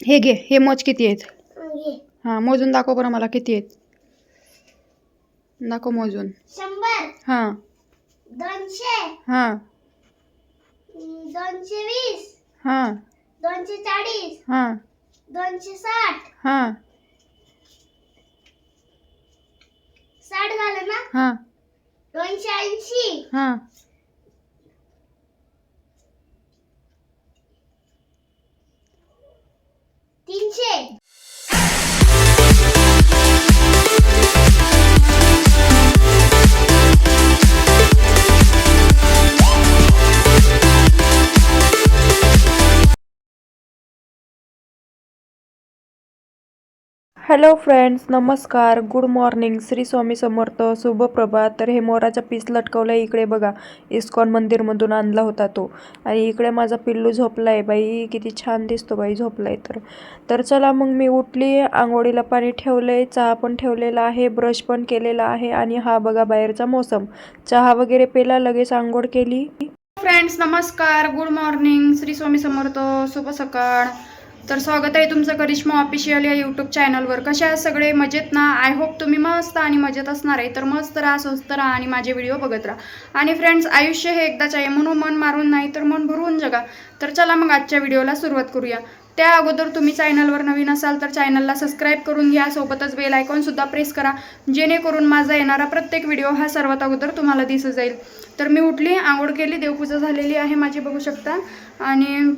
हे घे हे मोज किती आहेत. हां मोजून दाखव बरं मला किती आहेत. दाखव मोजून. शंभर. हां. दोनशे. हां दोनशे वीस. हां. दोनशे चाळीस. हां. दोनशे साठ. हां. साठ झालं ना? हां. दोनशे ऐंशी. हां. तीनशे हॅलो फ्रेंड्स नमस्कार. Good morning Shri Swami Samarth. शुभप्रभात तर हे मोराचा पीस लटकवला इकडे बघा. इस्कॉन मंदिरमधून आणला होता तो. आणि इकडे माझा पिल्लू झोपला आहे बाई किती छान दिसतो बाई झोपला आहे तर. तर चला मग मी उठली. आंघोळीला पाणी ठेवलं आहे चहा पण ठेवलेला आहे. ब्रश पण केलेला आहे. आणि हा बघा बाहेरचा मोसम. चहा वगैरे पेला लगेच आंघोळ केली. फ्रेंड्स नमस्कार. Good morning Shri Swami Samarth. शुभ सकाळ. तर स्वागत आहे तुमचं करिश्मा ऑफिशियल या यूट्यूब चॅनलवर कशा सगळे? मजेत ना? आय होप तुम्ही मस्त आणि मजेत असणार आहे. तर मस्त राहा स्वस्त राहा आणि माझे व्हिडिओ बघत राहा. आणि फ्रेंड्स आयुष्य हे एकदाच आहे. म्हणून मन मारून नाही तर मन भरून जगा. तर चला मग आजच्या व्हिडिओला सुरुवात करूया. त्या अगोदर तुम्ही चॅनलवर नवीन असाल तर चॅनलला सबस्क्राईब करून घ्या. सोबतच बेल आयकॉनसुद्धा प्रेस करा. जेणेकरून माझा येणारा प्रत्येक व्हिडिओ हा सर्वात अगोदर तुम्हाला दिसत जाईल. तर मी उठली आंघोळ केली देवपूजा झालेली आहे माझी बघू शकता. आणि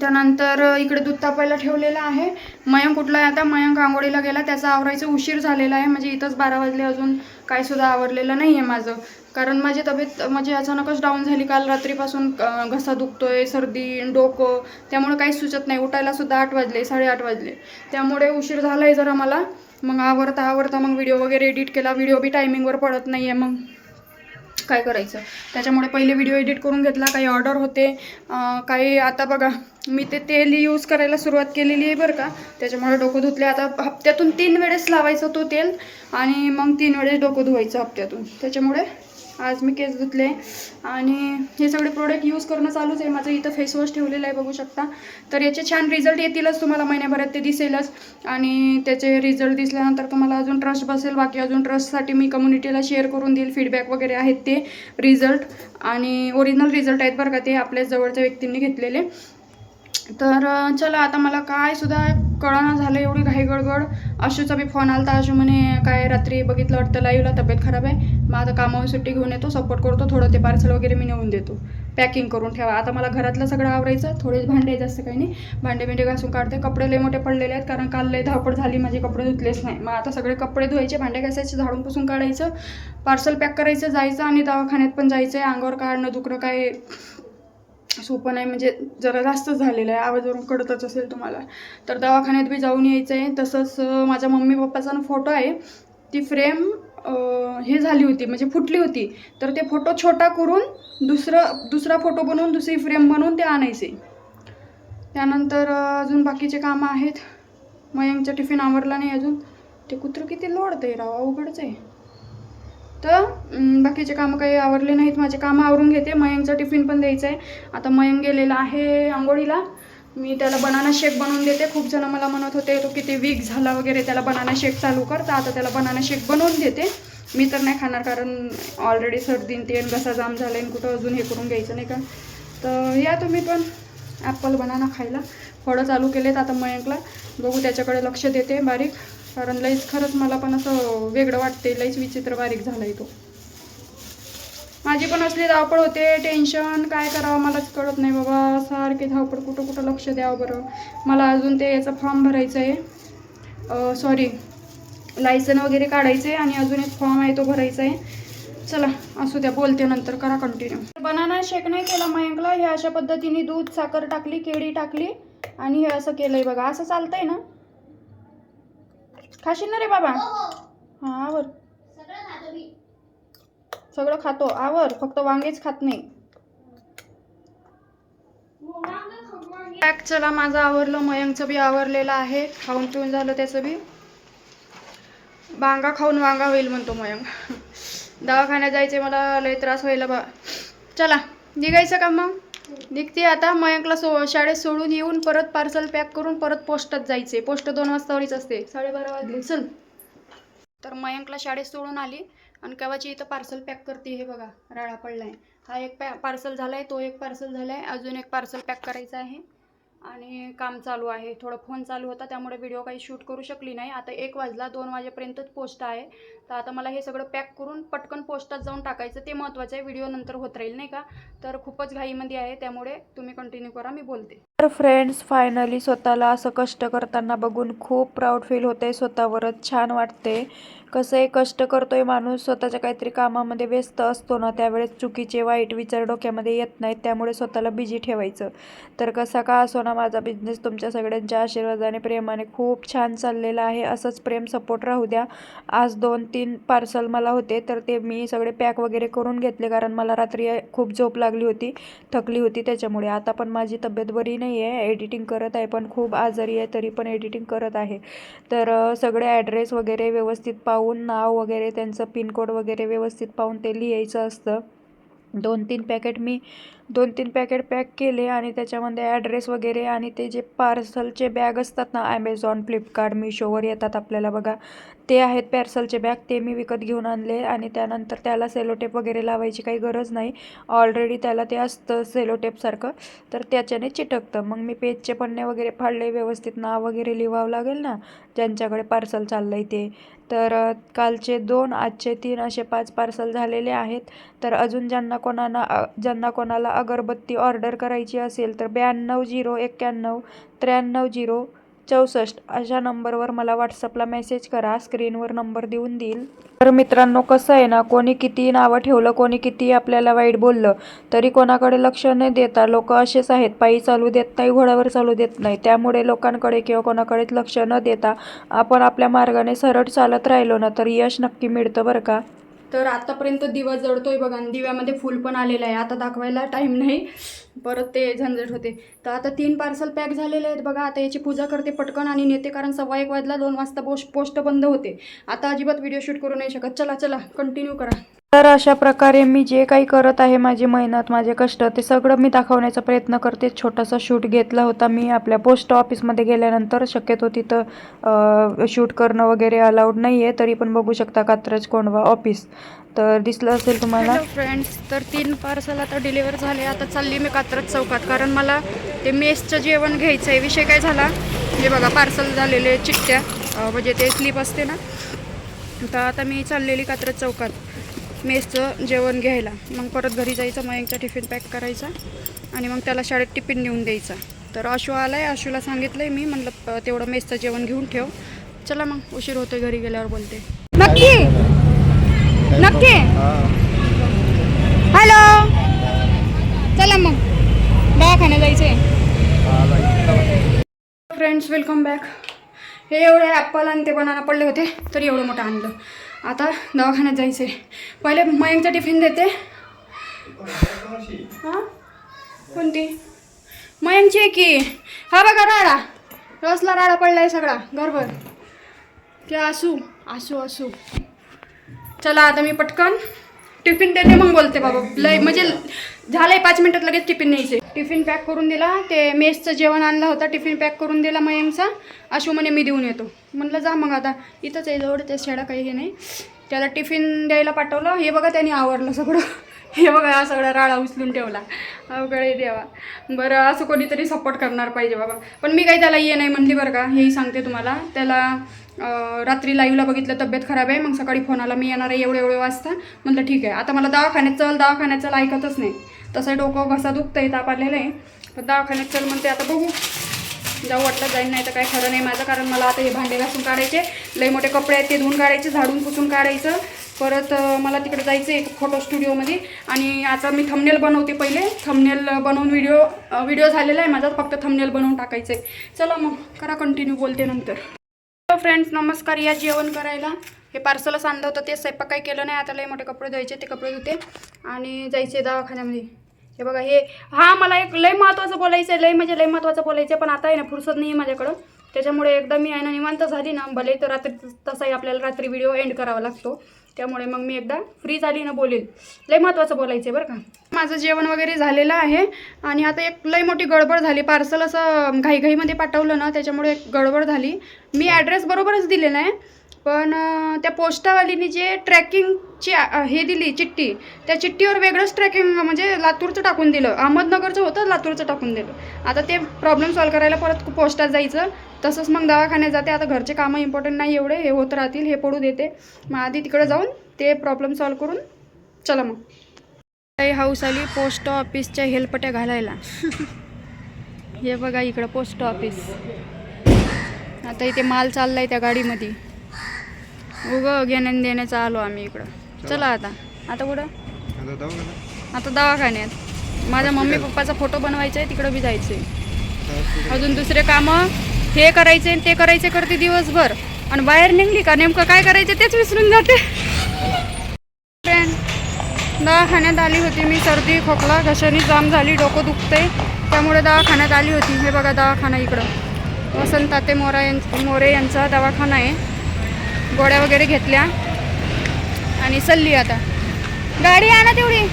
त्यानंतर इकडे दूध तापायला ठेवलेलं आहे. मयंक कुठला आहे आता? मयंक आंघोळीला गेला. त्याचा आवरायचं उशीर झालेला आहे. म्हणजे इथंच बारा वाजले अजून. काहीसुद्धा आवरलेलं नाही आहे माझं. कारण माझी तब्येत म्हणजे अचानकच डाऊन झाली. काल रात्रीपासून घसा दुखतोय सर्दी डोकं. त्यामुळे काहीच सुचत नाही. उठायला सुद्धा आठ वाजले साडेआठ वाजले. त्यामुळे उशीर झाला आहे जरा मला. मग आवरता आवरता मग व्हिडिओ वगैरे एडिट केला. व्हिडिओ बी टायमिंगवर पडत नाही आहे मग. काय करायचं? त्याच्यामुळे पहिले व्हिडिओ एडिट करून घेतला काही ऑर्डर होते. काही आता बघा मी ते तेल यूज करायला सुरुवात केलेली आहे बरं का. त्याच्यामुळे डोकं धुतले आता हप्त्यातून तीन वेळेस लावायचं तो तेल आणि मग तीन वेळेस डोकं धुवायचं हप्त्यातून. त्याच्यामुळे आज मी केस धुतले आणि हे सगळे प्रोडक्ट यूज करणं चालूच आहे. माझं इथं फेसवॉश ठेवलेलं आहे बघू शकता. तर याचे छान रिझल्ट येतीलच तुम्हाला महिन्याभरात ते दिसेलच. आणि त्याचे रिझल्ट दिसल्यानंतर तुम्हाला अजून ट्रस्ट बसेल. बाकी अजून ट्रस्टसाठी मी कम्युनिटीला शेअर करून देईल. फीडबॅक वगैरे आहेत ते रिझल्ट आणि ओरिजिनल रिझल्ट आहेत बरं का ते आपल्या जवळच्या व्यक्तींनी घेतलेले. तर चला आता मला काय सुद्धा कळना झालं एवढी घाई गडगड. अशूचा बी फोन आला तर अशू म्हणे काय रात्री बघितलं वाटतं लाईव्हला तब्येत खराब आहे? मग आता कामावर सुट्टी घेऊन येतो सपोर्ट करतो थोडं ते पार्सल वगैरे मी नेऊन देतो. पॅकिंग करून ठेवा. आता मला घरातलं सगळं आवरायचं थोडेच भांडे जास्त काही नाही. भांडे बिंडे घासून काढते. कपडे लय मोठे पडलेले आहेत कारण काल लय धावपड झाली माझे कपडे धुतलेच नाही. मग आता सगळे कपडे धुवायचे भांडे घासायचे झाडून पुसून काढायचं. पार्सल पॅक करायचं जायचं आणि दवाखान्यात पण जायचं आहे अंगावर काढणं दुखणं काय सोपं नाही म्हणजे जरा जास्तच झालेलं आहे आवाजवरून कळतच असेल तुम्हाला. तर दवाखान्यात बी जाऊन यायचं आहे तसंच माझ्या मम्मी पप्पाचा फोटो आहे. ती फ्रेम हे झाली होती म्हणजे फुटली होती. तर ते फोटो छोटा करून दुसरं दुसरा फोटो बनवून दुसरी फ्रेम बनवून ते आणायचे. त्यानंतर अजून बाकीचे कामं आहेत. मयंकचा टिफिन आवरला नाही अजून. ते कुत्रं किती लोडतं आहे राव अवघडच आहे. तर बाकीचे कामं काही आवरले नाहीत. माझे कामं आवरून घेते. मयंकचा टिफिन पण द्यायचा आहे आता मयंक गेलेला आहे आंघोळीला. मी त्याला बनाना शेक बनवून देते. खूप जण मला म्हणत होते तो किती वीक झाला वगैरे त्याला बनाना शेक चालू कर. तर आता त्याला बनाना शेक बनवून देते. मी तर नाही खाणार कारण ऑलरेडी सर्दी ते घसा जाम झाला आणि कुठं अजून हे करून घ्यायचं नाही का? तर या तुम्ही पण. ॲपल बनाना खायला. फळं चालू केलेत आता मयंकला. बघू त्याच्याकडे लक्ष देते बारीक. कारण लईच खरंच मला पण असं वेगळं वाटते लईच विचित्र बारीक झाला तो. माझी पण असली धावपळ होते टेन्शन काय करावं मलाच कळत नाही बाबा सारखे धावपळ कुठं कुठं लक्ष द्यावं बरं. मला अजून ते याचा फॉर्म भरायचा आहे सॉरी लायसन वगैरे काढायचं आहे आणि अजून एक फॉर्म आहे तो भरायचा आहे चला असू द्या बोलते नंतर करा कंटिन्यू बनाना शेक नाही केला मयंकला हे अशा पद्धतीने दूध साखर टाकली केळी टाकली आणि हे असं केलं आहे बघा असं चालतंय ना? खाशील ना रे बाबा? हां आवर. सगळं खातो मी. सगळं खातो. आवर. फक्त वांगेच खात नाही. पॅक चला माझं आवरलं. मयंकचं बी आवरलेलं आहे. खाऊन पिऊन झालं त्याचं बी. बांगा खाऊन वांगा होईल म्हणतो मयंक. दवाखान्यात जायचे मला. लय त्रास व्हायला बा. चला निघायचं का मग? निघते आता. मयंकला सो शाळेत सोडून येऊन परत पार्सल पॅक करून परत पोस्टात जायचे पोस्ट दोन वाजतावरीच असते. साडेबारा वाजले. चल. तर मयंकला शाळेत सोडून आली आणि केव्हाची इथं पार्सल पॅक करते हे बघा. राळा पडलाय. हा एक पॅ पार्सल झालाय तो एक पार्सल झालाय. अजून एक पार्सल पॅक करायचा आहे. आणि काम चालू आहे. थोडं फोन चालू होता त्यामुळे व्हिडिओ काही शूट करू शकली नाही. आता एक वाजला दोन वाजेपर्यंतच पोस्ट आहे. तर आता मला हे सगळं पॅक करून पटकन पोस्टात जाऊन टाकायचं. ते महत्त्वाचं आहे व्हिडिओ नंतर होत राहील नाही का? तर खूपच घाईमध्ये आहे त्यामुळे तुम्ही कंटिन्यू करा मी बोलते. तर फ्रेंड्स फायनली स्वतःला असं कष्ट करताना बघून खूप प्राऊड फील होते. स्वतःवरच छान वाटते. कसं आहे कष्ट करतोय माणूस स्वतःच्या काहीतरी कामामध्ये व्यस्त असतो ना त्यावेळेस चुकीचे वाईट विचार डोक्यामध्ये येत नाहीत त्यामुळे स्वतःला बिझी ठेवायचं. तर कसा का असो ना माझा बिझनेस तुमच्या सगळ्यांच्या आशीर्वादाने प्रेमाने खूप छान चाललेला आहे. असंच प्रेम सपोर्ट राहू द्या. आज दोन तीन पार्सल मला होते तर ते मी सगळे पॅक वगैरे करून घेतले कारण मला रात्री खूप झोप लागली होती थकली होती त्याच्यामुळे. आता पण माझी तब्येत बरी नाही आहे एडिटिंग करत आहे पण खूप आजारी आहे तरी पण एडिटिंग करत आहे. तर सगळे ॲड्रेस वगैरे व्यवस्थित पाहून नाव वगैरे त्यांचं पिनकोड वगैरे व्यवस्थित पाहून ते लिहायचं असतं. दोन तीन पॅकेट मी दोन तीन पॅकेट पॅक केले आणि त्याच्यामध्ये ॲड्रेस वगैरे आणि ते जे पार्सलचे बॅग असतात ना ॲमेझॉन फ्लिपकार्ट मिशोवर येतात आपल्याला बघा. ते आहेत पार्सलचे बॅग ते मी विकत घेऊन आणले आणि त्यानंतर त्याला सेलोटेप वगैरे लावायची काही गरज नाही. ऑलरेडी त्याला ते असतं सेलोटेपसारखं तर त्याच्याने चिटकतं. मग मी पेजचे पन्ने वगैरे फाडले व्यवस्थित नाव वगैरे लिहावं लागेल ना ज्यांच्याकडे पार्सल चाललं आहे ते. तर कालचे दोन आजचे तीन असे पाच पार्सल झालेले आहेत. तर अजून ज्यांना कोणाला ज्यांना कोणाला अगरबत्ती ऑर्डर करायची असेल तर ब्याण्णव झिरो एक्क्याण्णव त्र्याण्णव झिरो चौसष्ट. अशा नंबरवर मला व्हॉट्सअपला मेसेज करा. स्क्रीनवर नंबर देऊन देईल. तर मित्रांनो कसं आहे ना कोणी किती नावं ठेवलं कोणी किती आपल्याला वाईट बोललं तरी कोणाकडे लक्ष न देता लोक असेच आहेत. पायी चालू देत नाही घोड्यावर चालू देत नाही. त्यामुळे लोकांकडे किंवा कोणाकडेच लक्ष न देता आपण आपल्या मार्गाने सरळ चालत राहिलो ना तर यश नक्की मिळतं बरं का? तर आतापर्यंत दिवा जळतोय बघा आणि दिव्यामध्ये फुल पण आलेलं आहे. आता दाखवायला टाईम नाही. परत ते झंझट होते. तर आता तीन पार्सल पॅक झालेले आहेत बघा. आता याची पूजा करते पटकन आणि नेते कारण सव्वा एक वाजला. दोन वाजता पोस्ट पोस्ट बंद होते. आता अजिबात व्हिडिओ शूट करू नाही शकत. चला चला कंटिन्यू करा. तर अशा प्रकारे मी जे काही करत आहे माझी मेहनत माझे कष्ट ते सगळं मी दाखवण्याचा प्रयत्न करते. छोटासा शूट घेतला होता मी आपल्या पोस्ट ऑफिसमध्ये गेल्यानंतर. शक्यतो तिथं शूट करणं वगैरे अलाउड नाही आहे तरी पण बघू शकता कात्रज कोंडवा ऑफिस. तर दिसलं असेल तुम्हाला? फ्रेंड्स तर तीन पार्सल आता डिलिव्हर झाले. आता चालली मी कात्रज चौकात. कारण मला ते मेसचं जेवण घ्यायचं आहे विषय काय झाला? हे बघा पार्सल झालेले चिठ्ठ्या म्हणजे ते स्लिप असते ना? तर आता मी चाललेली कात्रज चौकात. मेसचं जेवण घ्यायला. मग परत घरी जायचं मयंकचा टिफिन पॅक करायचा आणि मग त्याला शाळेत टिफिन नेऊन द्यायचा. तर आशू आला आहे आशूला सांगितलं आहे मी म्हणलं प- तेवढं मेसचं जेवण घेऊन ठेव. चला मग उशीर होतोय घरी गेल्यावर बोलते. नक्की? नक्की? हॅलो? चला मग दवाखान्यात जायचंय. फ्रेंड्स वेलकम बॅक हे एवढे ॲपल आणि ते बनाना पडले होते तरी एवढं मोठं आणलं. आता दवाखान्यात जायचंय. पहिले मयंकचा टिफिन देते. हां? कोणती? मयंकची आहे की? हा बघा राडा. रसला राडा पडला आहे सगळा घरभर ते असू असू असू चला आता मी पटकन. टिफिन देते मग बोलते बाबा. लय म्हणजे झालंय पाच मिनिटात लगेच टिफिन न्यायचे टिफिन पॅक करून दिला. ते मेसचं जेवण आणलं होतं टिफिन पॅक करून दिला मयंकचा. आशू म्हणे मी देऊन येतो. म्हणलं जा मग आता. इथंच आहे जवळ ते शेडा काही हे नाही. त्याला टिफिन द्यायला पाठवलं. हे बघा त्यांनी आवरलं सगळं. हे बघा हा सगळा राळा उचलून ठेवला. अवघड देवा. बरं असं कोणीतरी सपोर्ट करणार पाहिजे बाबा. पण मी काही त्याला ये नाही म्हणली बरं का. हेही सांगते तुम्हाला. त्याला रात्री लाईव्हला बघितलं तब्येत खराब आहे. मग सकाळी फोन आला मी येणार आहे एवढे एवढे वाजता. म्हटलं ठीक आहे. आता मला दवाखान्यात चल दवाखान्यात चल ऐकतच नाही. तसं डोकं घसा दुखतं आहे ताप आलेलं आहे. पण दवाखान्यात चल म्हणते आता बघू. जाऊ वाटलं जाईल नाही तर काय खरं नाही माझं कारण मला आता हे भांडे घासून काढायचे. लई मोठे कपडे आहेत ते धुवून काढायचे झाडून पुसून काढायचं. परत मला तिकडे जायचं आहे फोटो स्टुडिओमध्ये आणि आता मी थमनेल बनवते पहिले. थमनेल बनवून व्हिडिओ व्हिडिओ झालेला आहे माझा फक्त थमनेल बनवून टाकायचं आहे चला मग करा कंटिन्यू बोलते नंतर. हॅलो फ्रेंड्स नमस्कार या जेवण करायला. हे पार्सलच आणलं होतं ते स्वयंपाक काही केलं नाही आता लई मोठे कपडे धुवायचे ते कपडे धुते. आणि जायचे दवाखान्यामध्ये. हे बघा हे हा मला एक लय महत्त्वाचं बोलायचं आहे लय म्हणजे लय महत्त्वाचं बोलायचं आहे पण आता आहे ना फुरसत नाही आहे माझ्याकडं. त्याच्यामुळे एकदा मी आहे ना निवांत झाली ना भले तर रात्री तसाही आपल्याला रात्री व्हिडिओ एंड करावा लागतो. त्यामुळे मग मी एकदा फ्री झाली ना बोलेल. लय महत्त्वाचं बोलायचं आहे बरं का. माझं जेवण वगैरे झालेलं आहे आणि आता एक लय मोठी गडबड झाली. पार्सल असं घाईघाईमध्ये पाठवलं ना त्याच्यामुळे एक गडबड झाली. मी ॲड्रेस बरोबरच दिलेला आहे. पण त्या पोस्टावालीने जे ट्रॅकिंगची हे दिली चिठ्ठी त्या चिठ्ठीवर वेगळंच ट्रॅकिंग म्हणजे लातूरचं टाकून दिलं. अहमदनगरचं होतं लातूरचं टाकून दिलं. आता ते प्रॉब्लेम सॉल्व करायला परत पोस्टात जायचं. तसंच मग दवाखान्यात जाते. आता घरचे कामं इम्पॉर्टंट नाही एवढे. हे होत राहतील हे पडू देते. मग आधी तिकडे जाऊन ते प्रॉब्लेम सॉल्व करून चला मग. काही हाऊस आली पोस्ट ऑफिसच्या हेलपट्या घालायला. हे बघा इकडं पोस्ट ऑफिस आता इथे माल चाललाय त्या गाडीमध्ये. उग घेण्या देण्याचं आलो आम्ही इकडं. चला. आता. आता कुठं? आता दवाखाना आता दवाखान्यात. माझ्या मम्मी पप्पाचा फोटो बनवायचा आहे तिकडं बी जायचं आहे अजून दुसरे कामं हे करायचे ते करायचे करते दिवसभर. आणि बाहेर निघली का नेमकं काय करायचे तेच विसरून जाते. फ्रेंड दवाखान्यात आली होती मी सर्दी खोकला घशानी जाम झाली डोकं दुखते त्यामुळे दवाखान्यात आली होती. हे बघा दवाखाना इकडं. वसंत ताते मोरा यां मोरे यांचा दवाखाना आहे. गोळ्या वगैरे घेतल्या. आणि चालली आता. गाडी आणा तेवढी.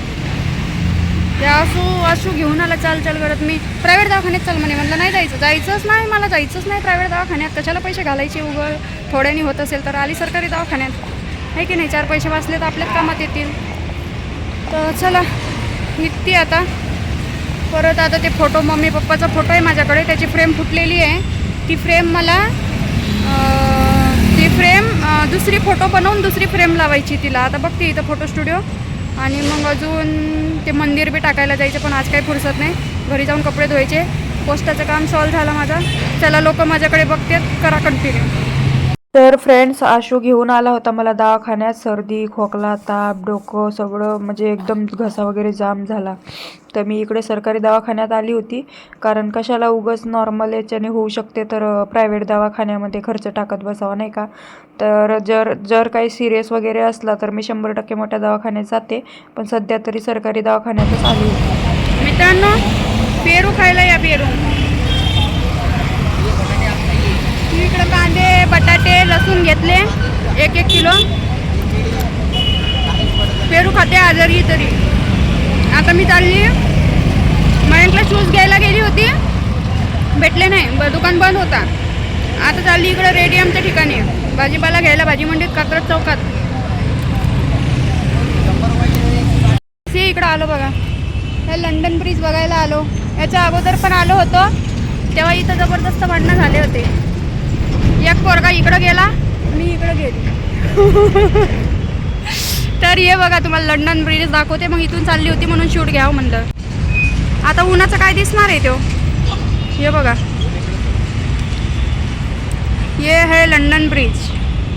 त्या आसू असू घेऊन आला चाल चाल करत मी. प्रायव्हेट दवाखान्यात चाल म्हणे. म्हणलं नाही जायचं. जायचंच नाही. मला जायचंच नाही प्रायव्हेट दवाखान्यात. कशाला पैसे घालायचे उघड? थोड्यानी होत असेल तर आली सरकारी दवाखान्यात. आहे की नाही? चार पैसे वाचले तर आपल्याच कामात येतील. तर चला निघते आता. परत आता ते फोटो मम्मी पप्पाचा फोटो आहे माझ्याकडे. त्याची फ्रेम फुटलेली आहे. ती फ्रेम मला फ्रेम दुसरी फोटो बनवून दुसरी फ्रेम लावायची तिला. आता बघते इथं फोटो स्टुडिओ आणि मग अजून ते मंदिर बी टाकायला जायचं पण आज काही फुरसत नाही. घरी जाऊन कपडे धुवायचे. पोस्टाचं काम सॉल्व झालं माझं. त्याला लोक माझ्याकडे बघतात. करा कंटिन्यू तर फ्रेंड्स आशू घेऊन आला होता मला दवाखान्यात. सर्दी खोकला ताप डोकं सगळं म्हणजे एकदम घसा वगैरे जाम झाला. तर मी इकडे सरकारी दवाखान्यात आली होती. कारण कशाला उगच नॉर्मल याच्याने होऊ शकते तर प्रायव्हेट दवाखान्यामध्ये खर्च टाकत बसावा नाही का? तर जर जर काही सिरियस वगैरे असला तर मी शंभर टक्के मोठ्या दवाखान्यात जाते. पण सध्या तरी सरकारी दवाखान्यातच आली होती. मित्रांनो पेरू खायला या पेरू इकडं कांदे बटाटे लसूण घेतले एक एक किलो. पेरू खाते आजारी तरी. आता मी चालली. मयंकला शूज घ्यायला गेली होती. भेटले नाही. ब दुकान बंद होता. आता चालली इकडं रेडियमच्या ठिकाणी. भाजीपाला घ्यायला भाजी मंडीत कात्रज चौकात. सी इकडं आलो बघा. हे लंडन ब्रिज बघायला आलो. याच्या अगोदर पण आलो होतो. तेव्हा इथं जबरदस्त भांडणं झाले होते. एक पोरगा इकडं गेला. मी इकडं गेली. तर ये बघा तुम्हाला लंडन ब्रिज दाखवते. मग इथून चालली होती म्हणून शूट घ्यावं म्हणलं. आता उन्हाचं काय दिसणार आहे तो? हे बघा. ये है लंडन ब्रिज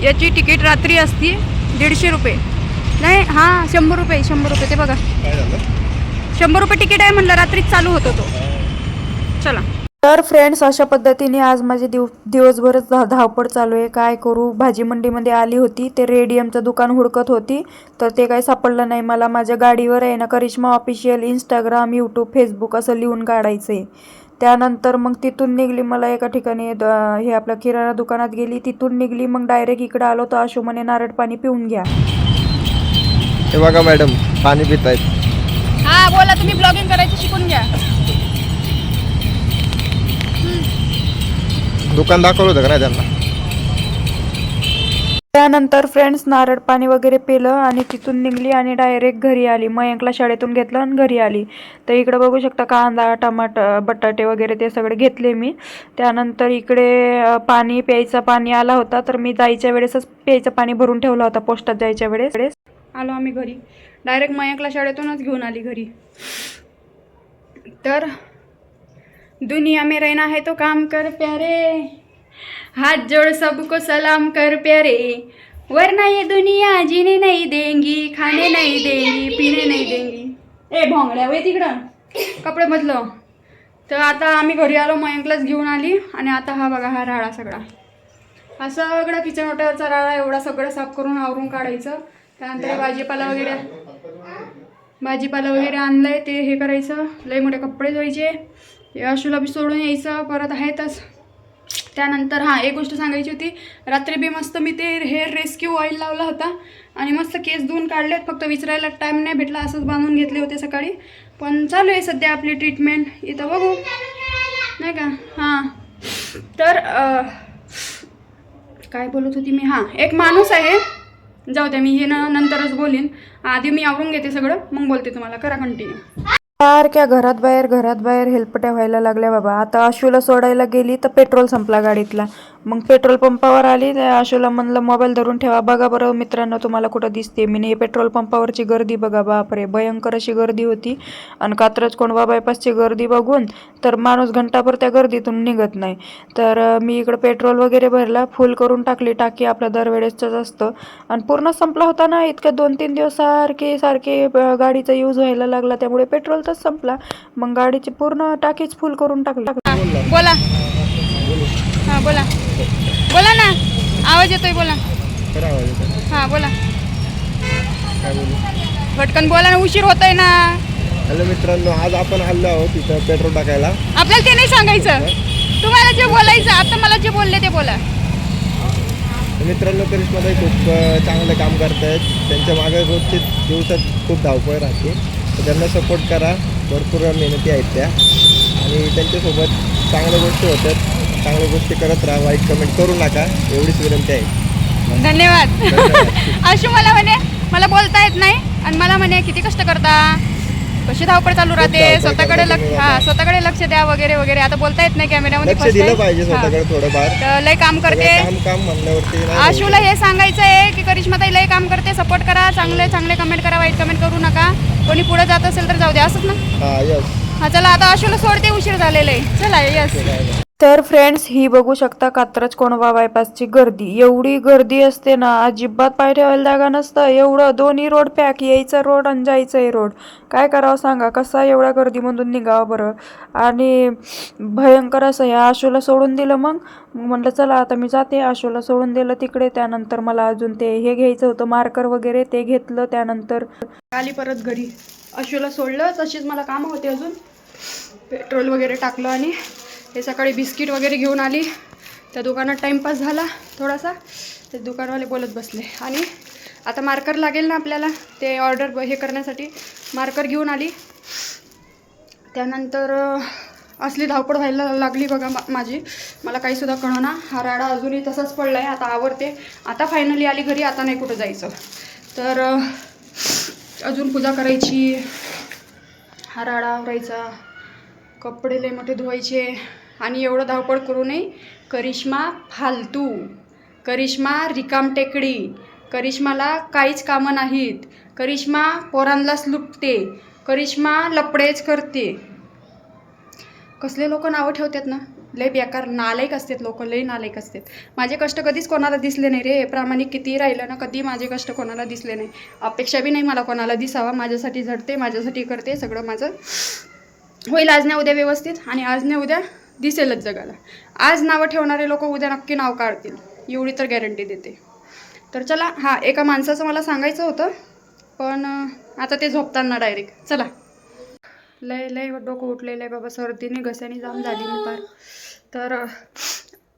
याची तिकीट रात्री असती दीडशे रुपये. नाही हां शंभर रुपये शंभर रुपये. ते बघा. शंभर रुपये तिकीट आहे म्हणलं रात्रीच चालू होतो तो. चला. तर फ्रेंड्स अशा पद्धतीने आज माझे दिव दिवसभरच धा धावपळ चालू आहे. काय करू? भाजी मंडीमध्ये आली होती. ते रेडियमचं दुकान हुडकत होती. तर ते काही सापडलं नाही. मला माझ्या गाडीवर आहे ना Karishma official Instagram YouTube Facebook असं लिहून काढायचं आहे त्यानंतर मग तिथून निघली. मला एका ठिकाणी हे आपल्या किराणा दुकानात गेली. तिथून निघली. मग डायरेक्ट इकडं आलो. तर म्हणे नारळ पाणी पिऊन घ्या. हे बघा मॅडम पाणी पित आहेत हा बोला. तुम्ही ब्लॉगिंग करायचं शिकून घ्या. दुकान दाखवलं होतं का नाही त्यांना? त्यानंतर फ्रेंड्स नारळ पाणी वगैरे पिलं आणि तिथून निघली आणि डायरेक्ट घरी आली. मयंकला शाळेतून घेतलं आणि घरी आली. तर इकडे बघू शकता कांदा टमाट बटाटे वगैरे ते सगळे घेतले मी. त्यानंतर इकडे पाणी प्यायचं पाणी आला होता. तर मी जायच्या वेळेसच प्यायचं पाणी भरून ठेवलं होता पोस्टात जायच्या वेळेस. आलो आम्ही घरी. डायरेक्ट मयंकला शाळेतूनच घेऊन आली घरी. तर दुनिया में रहना है तो काम कर प्यारे। हाथ जोड़ सबको सलाम कर प्यारे। वरना ये दुनिया जीने नहीं देंगी खाने नहीं देंगी पीने नहीं देंगी। ए भोंगड्या वे तिकडं. कपडे बदलो तर आता आम्ही घरी आलो मयंकलाच घेऊन आली आणि आता हा बघा हा राळा सगळा. हा सगळा किचन वाट्यावरचा राळा एवढा सगळं साफ करून आवरून काढायचं. त्यानंतर भाजीपाला वगैरे भाजीपाला वगैरे आणलंय ते हे करायचं. लय मोठे कपडे धुवायचे. अशूला बी सोडून यायचं परत आहेतच. त्यानंतर हां एक गोष्ट सांगायची होती. रात्री बी मस्त मी ते हेअर रेस्क्यू ऑइल लावला होता. आणि मस्त केस धुवून काढलेत फक्त विचारायला टाईम नाही भेटला असंच बांधून घेतले होते सकाळी. पण चालू आहे सध्या आपली ट्रीटमेंट इथं बघू. नाही का? हां. तर काय बोलत होती मी? हां एक माणूस आहे. जाऊ द्या मी हे ना नंतरच बोलीन. आधी मी आवरून घेते सगळं. मग बोलते तुम्हाला. करा कंटिन्यू सारख्या घरात बाहेर घरात बाहेर हेल्पट्या व्हायला लागल्या बाबा. आता आशूला सोडायला गेली तर पेट्रोल संपला गाडीतला. मग पेट्रोल पंपावर आली आशूला म्हणलं मोबाईल धरून ठेवा बघा बरं मित्रांनो तुम्हाला कुठं दिसते मी हे पेट्रोल पंपावरची गर्दी बघा बापरे भयंकर अशी गर्दी होती. आणि कात्रज कोंडवा बायपासची गर्दी बघून तर माणूस घंटाभर त्या गर्दीतून निघत नाही. तर मी इकडं पेट्रोल वगैरे भरला फुल करून टाकली टाकी आपलं दरवेळेसचंच असतं. आणि पूर्ण संपला होता ना इतक्या दोन तीन दिवस सारखे सारखे गाडीचा यूज व्हायला लागला त्यामुळे पेट्रोल तर संपला. मग गाडीची पूर्ण टाकीच फुल करून टाकली. बोला. हां बोला. बोला ना. आवाज येतोय बोला. हां बोला. पटकन बोला ना उशीर होतोय ना. हॅलो मित्रांनो आज आपण आलो आहोत तिथं पेट्रोल टाकायला. आपल्याला ते नाही सांगायचं. तुम्हाला जे बोलायचं आता मला जे बोलले ते बोला. तर मित्रांनो करिश्माताई खूप चांगलं काम करतायत. त्यांच्या मागे रोजचे दिवसात खूप धावपळ राहते. तर त्यांना सपोर्ट करा. भरपूर मेहनती आहेत त्या. आणि त्यांच्यासोबत चांगल्या गोष्टी होतात चांगल्या गोष्टी करत राहा. वाईट कमेंट करू नका. एवढीच विनंती आहे. धन्यवाद. धन्यवाद. अशी मला म्हणे मला बोलता येत नाही. आणि मला म्हणे किती कष्ट करता. कशी धावपळ चालू राहते? धावपळ स्वतःकडे लक्ष हा. बाबा. स्वतःकडे लक्ष द्या वगैरे वगैरे. आता बोलता येत नाही कॅमेऱ्यामध्ये लक्ष first दिलं time. पाहिजे हा. स्वतःकडे थोडंफार. तर लय काम करते. काम काम म्हणल्यावरती नाही होऊ आशूला. हे सांगायचं आहे की करिश्माताई लय काम करते. सपोर्ट करा. चांगले चांगले कमेंट करा वाईट कमेंट करू नका. कोणी पुढे जात असेल तर जाऊ द्या असंच ना? हा यस हा चला आता आशूला सोडते उशीर झालेला आहे. चला यस तर फ्रेंड्स ही बघू शकता कात्रज कोणवा बायपासची गर्दी. एवढी गर्दी असते ना अजिबात पाय ठेवायला जागा नसतं. एवढं दोन्ही रोड पॅक यायचं रोड आणि जायचंय रोड काय करावं सांगा? कसा एवढ्या गर्दीमधून निघावं बरं? आणि भयंकर असं ह्या आशूला सोडून दिलं मग? म्हटलं चला आता मी जाते. आशूला सोडून दिलं तिकडे. त्यानंतर मला अजून ते हे घ्यायचं होतं मार्कर वगैरे ते घेतलं. त्यानंतर आली परत घरी. आशूला सोडलं तशीच मला कामं होते अजून. पेट्रोल वगैरे टाकलं आणि हे सकाळी बिस्किट वगैरे घेऊन आली. त्या दुकानात टाईमपास झाला थोडासा. ते दुकानवाले बोलत बसले. आणि आता मार्कर लागेल ना आपल्याला? ते ऑर्डर हे करण्यासाठी मार्कर घेऊन आली. त्यानंतर असली धावपळ व्हायला लागली बघा मा माझी. मला काहीसुद्धा कळना. हा राडा अजूनही तसाच पडला आहे आता आवडते आता फायनली आली घरी. आता नाही कुठं जायचं. तर अजून पूजा करायची. हा राडा आवरायचा. कपडे लय मोठे धुवायचे. आणि एवढं धावपळ करू नये. करिश्मा फालतू. करिश्मा रिकाम टेकडी. करिश्माला काहीच कामं नाहीत. करिश्मा पोरांलाच लुटते. करिश्मा लपडेच करते. कसले लोक नावं ठेवतात ना? लय बेकार नालायक असतात लोक लय नालायक असतात. माझे कष्ट कधीच कोणाला दिसले नाही रे. प्रामाणिक किती राहिलं ना कधी माझे कष्ट कोणाला दिसले नाही. अपेक्षा बी नाही मला कोणाला दिसावा. माझ्यासाठी झडते माझ्यासाठी करते सगळं माझं होईल. आज नाही उद्या व्यवस्थित आणि आज नाही उद्या दिसेलच जगाला. आज नावं ठेवणारे लोक उद्या नक्की नाव काढतील. एवढी तर गॅरंटी देते. तर चला हां एका माणसाचं मला सांगायचं होतं पण आता ते झोपताना डायरेक्ट चला. लय लय डोकं उठलेलं आहे बाबा सर्दीने घशाने जाम झाली मी फार. तर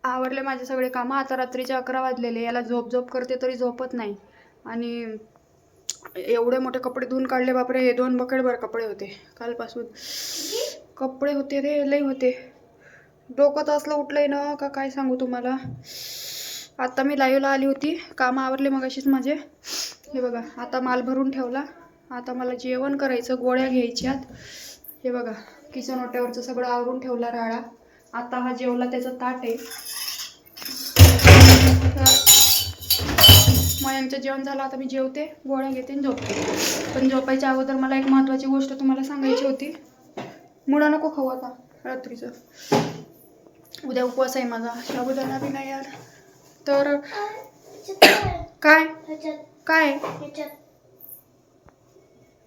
आवरले माझे सगळे कामं. आता रात्रीचे अकरा वाजलेले याला झोप झोप करते तरी झोपत नाही. आणि एवढे मोठे कपडे धुवून काढले बापरे हे दोन बकेटभर कपडे होते. कालपासून. कपडे होते रे लई होते. डोकं तर असलं उठलंय ना का काय सांगू तुम्हाला? आता मी लाईव्हला आली होती. कामं आवरले मग अशीच माझे. हे बघा आता माल भरून ठेवला. आता मला जेवण करायचं गोळ्या घ्यायच्यात हे बघा किचन ओट्यावरचं सगळं आवरून ठेवला राळा आता हा जेवला त्याचं ताट आहे. तर मयांचं जेवण झालं आता मी जेवते गोळ्या घेते आणि झोपते. पण झोपायच्या अगोदर मला एक महत्त्वाची गोष्ट तुम्हाला सांगायची होती. मुळा नको खाऊ आता रात्रीचं. उद्या उपवास आहे माझा. साबुदाणा बी नाही यार तर काय? काय?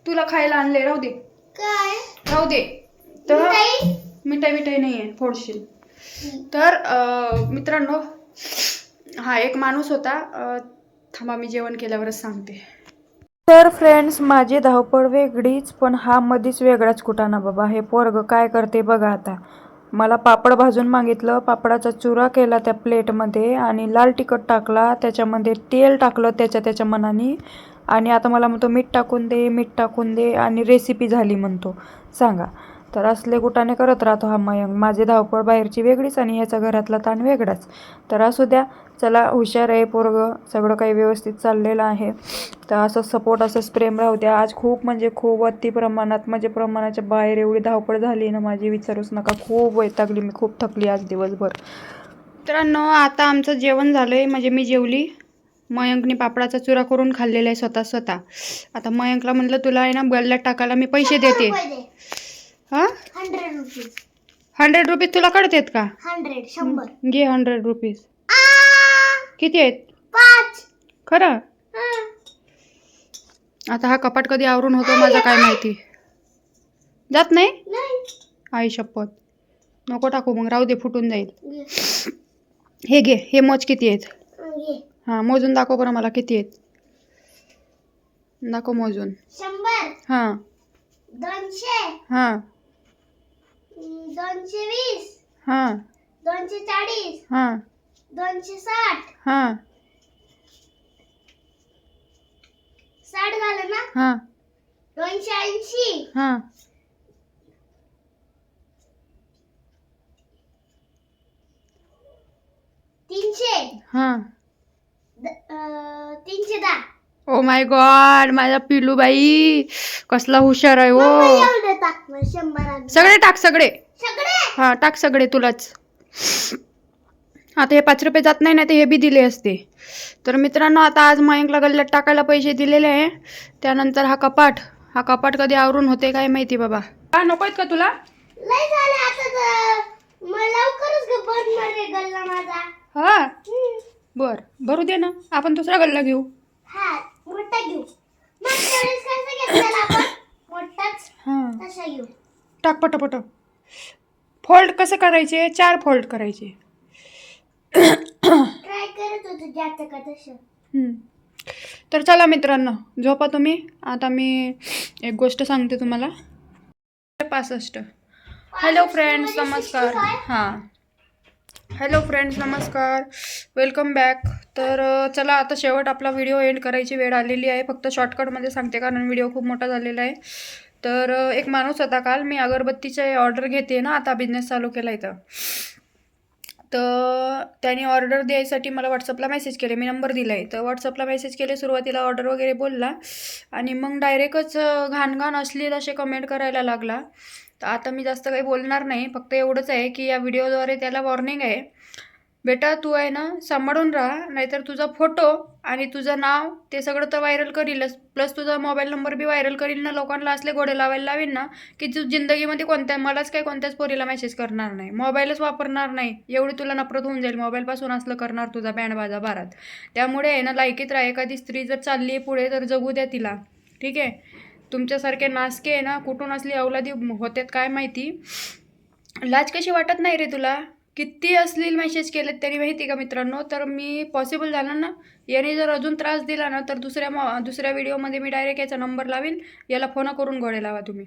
तुला खायला आणले राहू दे. काय? राहू दे. तर मिठाई? मिठाई मिठाई नाही आहे. फोडशील. तर मित्रांनो हा एक माणूस होता. थांबा मी जेवण केल्यावरच सांगते. तर फ्रेंड्स माझी धावपळ वेगळीच पण हा मधीच वेगळाच कुटाणा बाबा. हे पोरग काय करते बघा आता. मला पापड भाजून मागितलं. पापडाचा चुरा केला त्या प्लेटमध्ये आणि लाल तिखट टाकला. त्याच्यामध्ये तेल टाकलं त्याच्या त्याच्या मनाने. आणि आता मला म्हणतो मीठ टाकून दे मीठ टाकून दे आणि रेसिपी झाली म्हणतो. सांगा. तर असले गुटाने करत राहतो हा मयंक. माझी धावपळ बाहेरची वेगळीच आणि ह्याचा घरातला ताण वेगळाच. तर असू द्या चला हुशार आहे पोरगं. सगळं काही व्यवस्थित चाललेलं आहे. तर असं सपोर्ट असंच प्रेम राहू द्या. आज खूप म्हणजे खूप अति प्रमाणात म्हणजे प्रमाणाच्या बाहेर एवढी धावपळ झाली ना माझी विचारूच नका. खूप वैतागली मी खूप थकली आज दिवसभर. मित्रांनो आता आमचं जेवण झालं आहे म्हणजे मी जेवली. मयंकने पापडाचा चुरा करून खाल्लेला आहे स्वतः स्वतः. आता मयंकला म्हटलं तुला आहे ना गल्ल्यात टाकायला मी पैसे देते. हां? हंड्रेड रुपीज हंड्रेड रुपीज तुला कळतेत का? हंड्रेड शंभर. घे हंड्रेड रुपीज किती आहेत? पाच. खरं? हा. आता हा कपाट कधी आवरून होतो माझा काय माहिती. जात नाही? नाही. आई शपथ. नको टाकू मग राहू दे फुटून जाईल. हे घे हे मोज किती आहेत. हां मोजून दाखव बरं मला किती आहेत. दाखव मोजून. शंभर. हां. दोनशे. हां. दोनशे वीस. हां. दोनशे चाळीस. हां. दोनशे साठ. हां. साठ झालं ना? हां. दोनशे ऐंशी. हां. तीनशे. हां. ओ माय गॉड माझा पिलू बाई कसला हुशार आहे ओ एवढं टाक मग शंभर आणि- सगळे टाक सगळे. सगळे? हां टाक सगळे तुलाच. आता हे पाच रुपये जात नाही ना ते हे बी दिले असते. तर मित्रांनो आता आज मयंकला गल्ल्यात टाकायला पैसे दिलेले आहे. त्यानंतर हा कपाट हा कपाट कधी आवरून होते काय माहिती बाबा. हा नको आहेत का तुला? लय झालं आता तर. मग लवकरच ग बंद मारे गल्ला माझा. हा? हम्म. बर भरू दे ना. आपण दुसरा गल्ला घेऊ. हा. मोठा घेऊ. वेळेस कसा घेतलेला आपण? मोठाच हां. तसा घेऊ. टाक पटपट. फोल्ड कसं करायचे? चार फोल्ड करायचे. ट्राय करत होतो ज्याचं का तसं. हम्म. तर चला मित्रांनो झोपा तुम्ही? आता मी एक गोष्ट सांगते तुम्हाला. पासष्ट. हॅलो फ्रेंड्स नमस्कार. हां. हॅलो फ्रेंड्स नमस्कार. वेलकम बॅक तर चला आता शेवट आपला व्हिडिओ एंड करायची वेळ आलेली आहे. फक्त शॉर्टकटमध्ये सांगते कारण व्हिडिओ खूप मोठा झालेला आहे. तर एक माणूस होता काल. मी अगरबत्तीचे ऑर्डर घेते ना आता बिझनेस चालू केला इथं तर त्याने ऑर्डर द्यायसाठी मला व्हॉट्सअपला मेसेज केले. मी नंबर दिला आहे तर व्हॉट्सअपला मेसेज केले सुरुवातीला ऑर्डर वगैरे बोलला. आणि मग डायरेक्टच घाण घाण असे कमेंट करायला लागला. तर आता मी जास्त काही बोलणार नाही. फक्त एवढंच आहे की या व्हिडिओद्वारे त्याला वॉर्निंग आहे. बेटा तू आहे ना सांभाळून राहा नाहीतर तुझा फोटो आणि तुझं नाव ते सगळं तर व्हायरल करीलच. प्लस तुझा मोबाईल नंबर बी व्हायरल करील ना लोकांना असले घोडे लावायला लावीन ना की तू जिंदगीमध्ये कोणत्या मलाच काय कोणत्याच पोरीला मेसेज करणार नाही. मोबाईलच वापरणार नाही. एवढी तुला नफरत होऊन जाईल. मोबाईलपासून असलं करणार तुझा बँड बाजा बारात त्यामुळे आहे ना लायकीत राहा. एखादी स्त्री जर चालली आहे पुढे तर जगू द्या तिला. ठीक आहे? तुमच्यासारखे नासके आहे ना कुठून असली अवलादी होत्यात काय माहिती? लाज कशी वाटत नाही रे तुला? किती असलील मेसेज केलेत तरी माहिती का मित्रांनो? तर मी पॉसिबल झालं ना याने जर अजून त्रास दिला ना तर दुसऱ्या म दुसऱ्या व्हिडिओमध्ये मी डायरेक्ट याचा नंबर लावीन याला फोन करून घोडे लावा तुम्ही.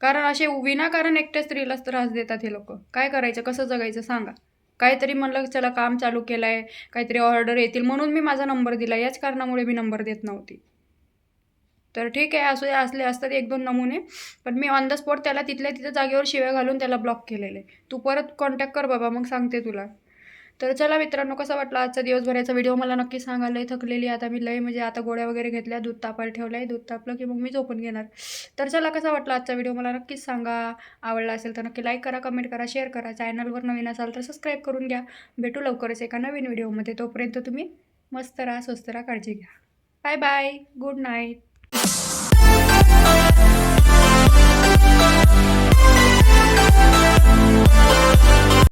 कारण असे विनाकारण एकट्या स्त्रीलाच त्रास देतात हे लोक. काय करायचं? कसं जगायचं? सांगा. काहीतरी म्हणलं चला काम चालू केलं आहे काहीतरी ऑर्डर येतील म्हणून मी माझा नंबर दिला. याच कारणामुळे मी नंबर देत नव्हती. तर ठीक आहे असू असले असतात एक दोन नमुने. पण मी ऑन द स्पॉट त्याला तिथल्या तिथं जागेवर शिव्या घालून त्याला ब्लॉक केलेलं. आहे तू परत कॉन्टॅक्ट कर बाबा मग सांगते तुला. तर चला मित्रांनो कसा वाटला आजचा दिवसभराचा व्हिडिओ मला नक्की सांगा. लय थकलेली आता मी. लय म्हणजे आता गोळ्या वगैरे घेतल्या दूध तापायला ठेवलं आहे दूध तापलं की मग मी झोपून घेणार. तर चला कसा वाटला आजचा व्हिडिओ मला नक्कीच सांगा. आवडला असेल तर नक्की लाईक करा कमेंट करा शेअर करा. चॅनलवर नवीन असाल तर सबस्क्राईब करून घ्या. भेटू लवकरच एका नवीन व्हिडिओमध्ये तोपर्यंत तुम्ही मस्त राहा स्वस्त राहा काळजी घ्या. Bye bye good night We'll